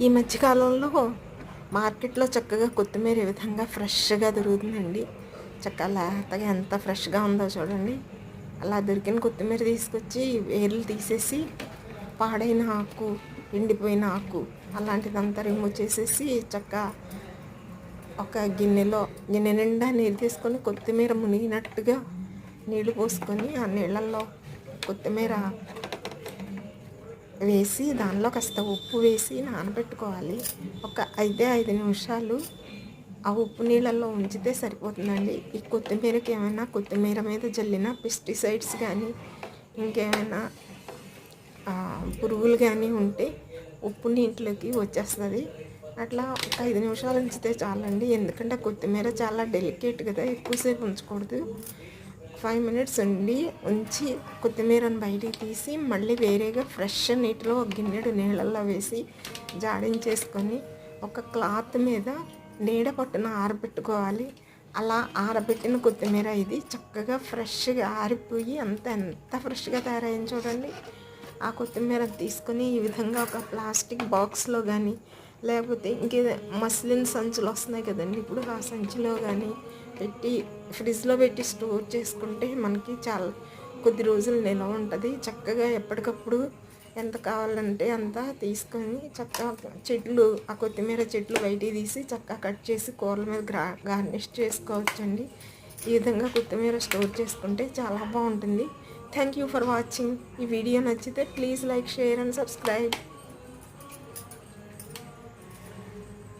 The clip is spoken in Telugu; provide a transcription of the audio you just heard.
ఈ మధ్యకాలంలో మార్కెట్లో చక్కగా కొత్తిమీర ఈ విధంగా ఫ్రెష్గా దొరుకుతుందండి. చక్కగా లేతగా ఎంత ఫ్రెష్గా ఉందో చూడండి. అలా దొరికిన కొత్తిమీర తీసుకొచ్చి వేర్లు తీసేసి పాడైన ఆకు ఎండిపోయిన ఆకు అలాంటిదంతా రిమూవ్ చేసేసి చక్క ఒక గిన్నెలో గిన్నె నిండా నీళ్ళు తీసుకొని కొత్తిమీర మునిగినట్టుగా నీళ్ళు పోసుకొని ఆ నీళ్ళల్లో కొత్తిమీర వేసి దానిలో కాస్త ఉప్పు వేసి నానబెట్టుకోవాలి. ఒక ఐదే ఐదు నిమిషాలు ఆ ఉప్పు నీళ్ళల్లో ఉంచితే సరిపోతుందండి. ఈ కొత్తిమీరకి ఏమైనా కొత్తిమీర మీద జల్లిన పెస్టిసైడ్స్ కానీ ఇంకేమైనా పురుగులు కానీ ఉంటే ఉప్పు నీటిలోకి వచ్చేస్తుంది. అట్లా ఒక ఐదు నిమిషాలు ఉంచితే చాలండి. ఎందుకంటే కొత్తిమీర చాలా డెలికేట్ కదా ఎక్కువసేపు ఉంచకూడదు. ఫైవ్ మినిట్స్ ఉండి ఉంచి కొత్తిమీరను బయటికి తీసి మళ్ళీ వేరేగా ఫ్రెష్ నీటిలో ఒక గిన్నెడు నీళ్ళల్లో వేసి జాడించేసుకొని ఒక క్లాత్ మీద నీడ పట్టున ఆరబెట్టుకోవాలి. అలా ఆరబెట్టిన కొత్తిమీర ఇది చక్కగా ఫ్రెష్గా ఆరిపోయి అంత ఎంత ఫ్రెష్గా తయారైంది చూడండి. ఆ కొత్తిమీర తీసుకొని ఈ విధంగా ఒక ప్లాస్టిక్ బాక్స్లో కానీ లేకపోతే ఇంకే మస్లిన్ సంచులు వస్తున్నాయి కదండి. ఇప్పుడు ఆ సంచిలో కానీ పెట్టి ఫ్రిడ్జ్లో పెట్టి స్టోర్ చేసుకుంటే మనకి చాలా కొద్ది రోజులు నిల్వ ఉంటుంది. చక్కగా ఎప్పటికప్పుడు ఎంత కావాలంటే అంత తీసుకొని చక్కగా చెట్లు ఆ కొత్తిమీర చెట్లు బయటికి తీసి చక్కగా కట్ చేసి కూరల మీద గ్రా గార్నిష్ చేసుకోవచ్చండి. ఈ విధంగా కొత్తిమీర స్టోర్ చేసుకుంటే చాలా బాగుంటుంది. Thank you for watching. ఈ వీడియో నచ్చితే please like share and subscribe.